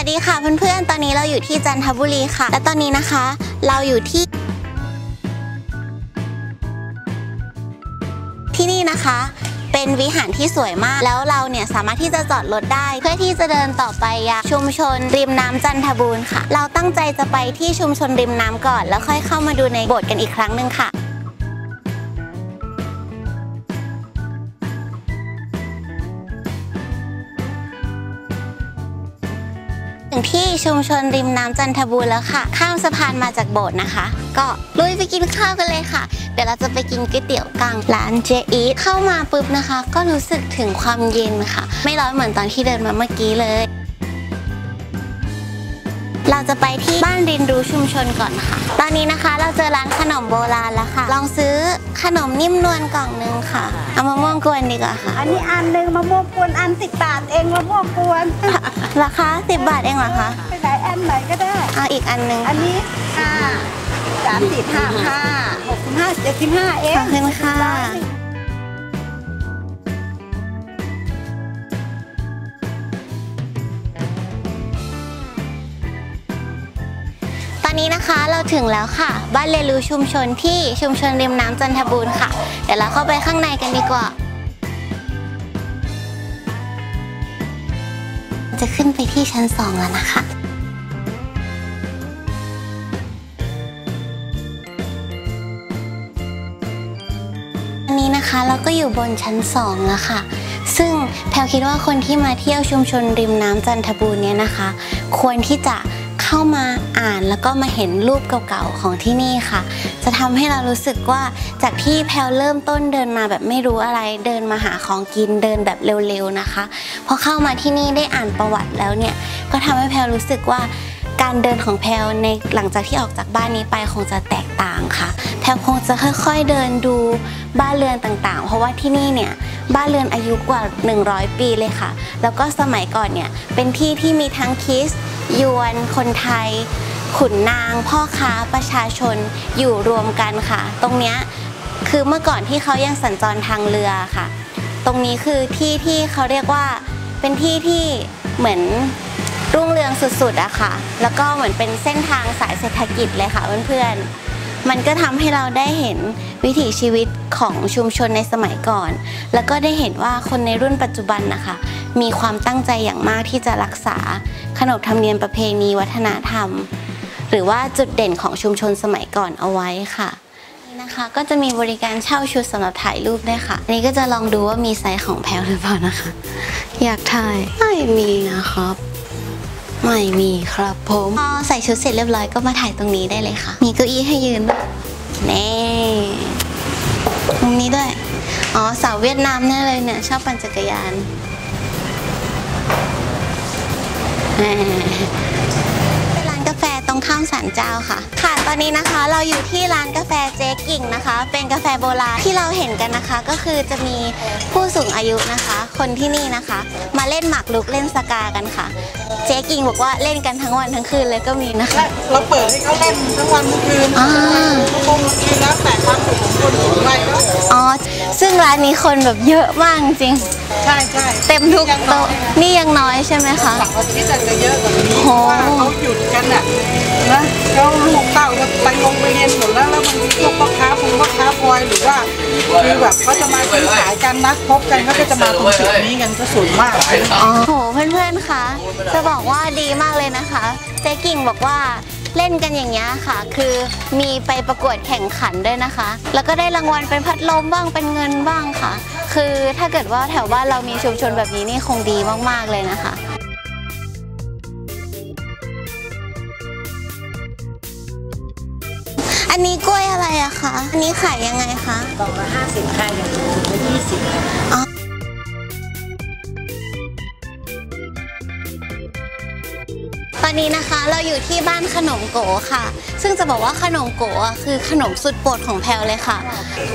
วัสดีค่ะเพื่อนๆ ตอนนี้เราอยู่ที่จันทบุรีค่ะ และตอนนี้นะคะ เราอยู่ที่ ที่นี่นะคะ เป็นวิหารที่สวยมาก แล้วเราเนี่ยสามารถที่จะจอดรถได้ เพื่อที่จะเดินต่อไปยังชุมชนริมน้ำจันทบูรณ์ค่ะ เราตั้งใจจะไปที่ชุมชนริมน้ำก่อน แล้วค่อยเข้ามาดูในโบสถ์กันอีกครั้งหนึ่งค่ะ งที่ชุมชนริมน้ำจันทบูรณ์แล้วค่ะ ข้ามสะพานมาจากโบสถ์นะคะ ก็ลุยไปกินข้าวกันเลยค่ะ เดี๋ยวเราจะไปกินก๋วยเตี๋ยวกังร้านเจอีทเข้ามาปุ๊บนะคะ ก็รู้สึกถึงความเย็นค่ะ ไม่ร้อนเหมือนตอนที่เดินมาเมื่อกี้เลย เราจะไปที่บ้านเรียนรู้ชุมชนก่อนค่ะ ตอนนี้นะคะเราเจอร้านขนมโบราณแล้วค่ะ ลองซื้อขนมนิ่มนวลกล่องนึงค่ะ เอามะม่วงกวนดีกว่าค่ะ อันนี้อันหนึ่งมะม่วงกวนอันสิบบาทเองมะม่วงกวนราคา10บาทเองเหรอคะ ไปไหนอันไหนก็ได้ เอาอีกอันนึง อันนี้ห้าสามสิบห้าห้าหกสิบห้าเจ็ดสิบห้าเองขอบคุณค่ะ นี้นะคะเราถึงแล้วค่ะ บ้านเรียนรู้ชุมชนที่ชุมชนริมน้ำจันทบูรณ์ค่ะ เดี๋ยวเราเข้าไปข้างในกันดีกว่า จะขึ้นไปที่ชั้นสองแล้วนะคะอันนี้นะคะเราก็อยู่บนชั้นสองแล้วค่ะซึ่งแพลคิดว่าคนที่มาเที่ยวชุมชนริมน้ำจันทบูรณ์เนี่ยนะคะ ควรที่จะ เข้ามาอ่านแล้วก็มาเห็นรูปเก่าๆของที่นี่ค่ะ จะทำให้เรารู้สึกว่าจากที่แพลเริ่มต้นเดินมาแบบไม่รู้อะไร เดินมาหาของกินเดินแบบเร็วๆนะคะพอเข้ามาที่นี่ได้อ่านประวัติแล้วเนี่ยก็ทำให้แพลรู้สึกว่า การเดินของแพลในหลังจากที่ออกจากบ้านนี้ไปคงจะแตกต่างค่ะ แพลคงจะค่อยๆเดินดูบ้านเรือนต่างๆ เพราะว่าที่นี่เนี่ยบ้านเรือนอายุกว่า 100 ปีเลยค่ะ แล้วก็สมัยก่อนเนี่ยเป็นที่ที่มีทั้งคิสยวน คนไทย ขุนนาง พ่อค้าประชาชนอยู่รวมกันค่ะ ตรงเนี้ยคือเมื่อก่อนที่เขายังสัญจรทางเรือค่ะ ตรงนี้คือที่ที่เขาเรียกว่าเป็นที่ที่เหมือน รุ่งเรืองสุดๆอะค่ะ แล้วก็เหมือนเป็นเส้นทางสายเศรษฐกิจเลยค่ะเพื่อนๆ มันก็ทำให้เราได้เห็นวิถีชีวิตของชุมชนในสมัยก่อน แล้วก็ได้เห็นว่าคนในรุ่นปัจจุบันนะคะ มีความตั้งใจอย่างมากที่จะรักษา ขนบธรรมเนียมประเพณีวัฒนธรรม หรือว่าจุดเด่นของชุมชนสมัยก่อนเอาไว้ค่ะนี่นะคะก็จะมีบริการเช่าชุดสำหรับถ่ายรูปด้วยค่ะ อันนี้ก็จะลองดูว่ามีไซส์ของแพลวหรือเปล่านะคะ อยากถ่ายไม่มีนะครับ ไม่มีครับผมพอใส่ชุดเสร็จเรียบร้อยก็มาถ่ายตรงนี้ได้เลยค่ะ มีเก้าอี้ให้ยืนด้วยนี่ตรงนี้ด้วย อ๋อสาวเวียดนามแน่เลยเนี่ย ชอบปั่นจักรยาน แหมเป็นร้านกาแฟตรงข้ามศาลเจ้าค่ะ ค่ะตอนนี้นะคะเราอยู่ที่ร้านกาแฟเจ๊กิ่งนะคะ เป็นกาแฟโบราณที่เราเห็นกันนะคะ ก็คือจะมีผู้สูงอายุนะคะ คนที่นี่นะคะ มาเล่นหมากรุกเล่นสกากันค่ะ เจ๊กิ่งบอกว่าเล่นกันทั้งวันทั้งคืนเลยก็มีนะคะ เราเปิดให้เขาเล่นทั้งวันทั้งคืนอ่าชั่วโมงละคืนแล้วแต่ความสุขของคนสูงวัยเนาะอ๋อซึ่งร้านนี้คนแบบเยอะมากจริง ใช่ใช่เต็มทุกโต๊ะนี่ยังน้อยใช่ไหมคะหลังอาทิตย์อาจจะเยอะกว่านี้โอ้เพราะว่าเขาหยุดกันอะนะเขาลูกเต้าจะไปลงไปเรียนหมดแล้วแล้วบางทีพวกพ่อค้าพงพ่อค้าพลอยหรือว่าคือแบบเขาจะมาซื้อขายกันนัดพบกันเขาก็จะมาตรงจุดนี้กันก็ส่วนมากเลยอ๋อโหเพื่อนๆคะจะบอกว่าดีมากเลยนะคะเจ๊กิ่งบอกว่าเล่นกันอย่างเงี้ยค่ะ คือมีไปประกวดแข่งขันด้วยนะคะ แล้วก็ได้รางวัลเป็นพัดลมบ้างเป็นเงินบ้างค่ะ คือถ้าเกิดว่าแถวบ้านเรามีชุมชนแบบนี้นี่คงดีมาก ๆ เลยนะคะอันนี้กล้วยอะไรอะคะ อันนี้ขายยังไงคะ กล่องละห้าสิบค่ะอย่างถุงละยี่สิบตอนนี้นะคะเราอยู่ที่บ้านขนมโกค่ะ ซึ่งจะบอกว่าขนมโกะคือขนมสุดโปรดของแพลเลยค่ะ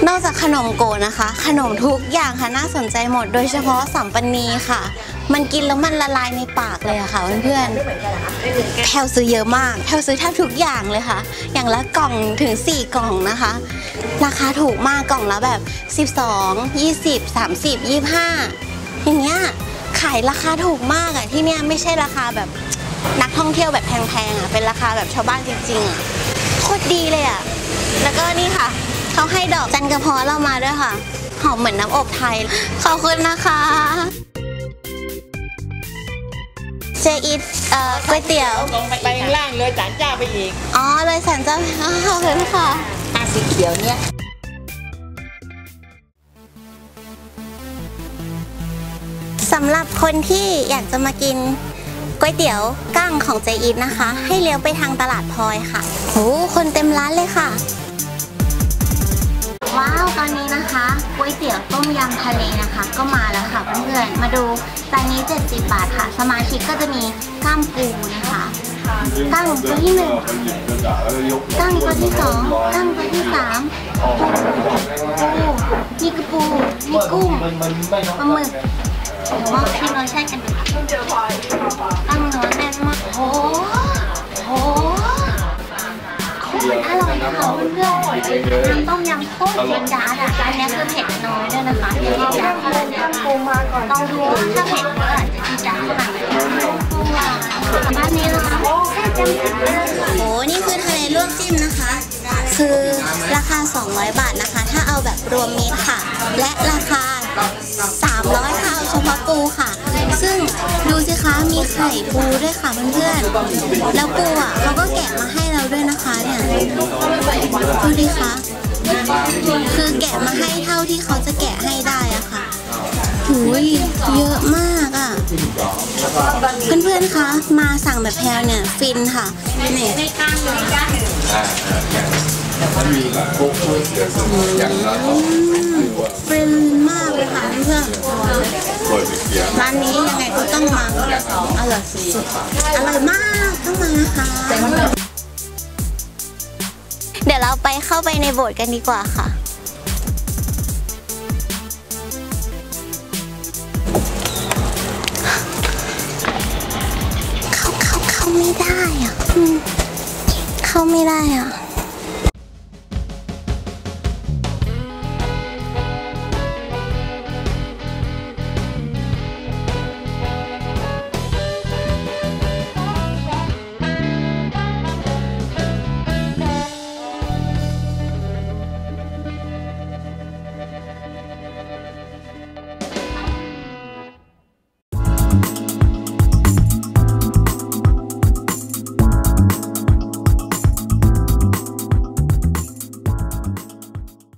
นอกจากขนมโกะนะคะ ขนมทุกอย่างค่ะน่าสนใจหมด โดยเฉพาะสัมปันนีค่ะ มันกินแล้วมันละลายในปากเลยอะค่ะเพื่อนๆแพลซื้อเยอะมากแพลซื้อแทบทุกอย่างเลยค่ะ อย่างละกล่องถึง 4 กล่องนะคะ ราคาถูกมากกล่องละแบบ 12 20 30 25อย่างเงี้ยขายราคาถูกมากอะที่เนี่ยไม่ใช่ราคาแบบ นักท่องเที่ยวแบบแพงๆอะเป็นราคาแบบชาวบ้านจริงๆอะโคตรดีเลยอะแล้วก็นี่ค่ะเขาให้ดอกจันกระเพาะเรามาด้วยค่ะ หอมเหมือนน้ำอบไทยขอบคุณนะคะเจอิทเอ่อก๋วยเตี๋ยวลงไปข้างล่างเลยจานจ้าไปอีก อ๋อเลยสันเจ้าอ้าวขอบคุณค่ะอะสีเขียวเนี่ยสำหรับคนที่อยากจะมากิน ก๋วยเตี๋ยวกั้งของเจอีทนะคะ ให้เลี้ยวไปทางตลาดพลอยค่ะโอ้คนเต็มร้านเลยค่ะ ว้าวตอนนี้นะคะก๋วยเตี๋ยวต้มยำทะเลนะคะ ก็มาแล้วค่ะเพื่อนๆมาดูจานนี้ 70 บาทค่ะ สมาชิกก็จะมีกล้ามปูนะคะกั้งตัวที่หนึ่งกั้งตัวที่สองกั้งตัวที่สามปูมีกระปูมีกุ้งปลาหมึก ผมว่าพี่เราใช่กันตั้งเนื้อแน่นมากโอ้โหโคตรอร่อยค่ะเพื่อนๆน้ำต้มยำโคตรเผ็ดจ้าดอะอันนี้คือเผ็ดน้อยด้วยนะคะเดี๋ยวเราจะขนาดนี้ลองดูว่าถ้าเผ็ดเยอะอาจจะจีจ้าขนาดไหน บ้านนี้นะคะโอ้นี่คือทะเลลวกจิ้มนะคะ คือราคา 200 บาทนะคะ ถ้าเอาแบบรวมมิตรค่ะ และราคา 300ค่ะเอาเฉพาะปูค่ะ ซึ่งดูสิคะมีไข่ปูด้วยค่ะเพื่อนๆ แล้วปูอะเขาก็แกะมาให้เราด้วยนะคะเนี่ยดูดิคะคือแกะมาให้เท่าที่เขาจะแกะให้ได้อะค่ะ หูยเยอะมากอะ เพื่อนๆ คะ มาสั่งแบบแพลเนี่ย ฟินค่ะนี่ฟินมากเลยค่ะเพื่อนร้านนี้ยังไงก็ต้องมาอร่อยสุดอร่อยมากต้องมานะคะเดี๋ยวเราไปเข้าไปในโบสถ์กันดีกว่าค่ะ เข้าเ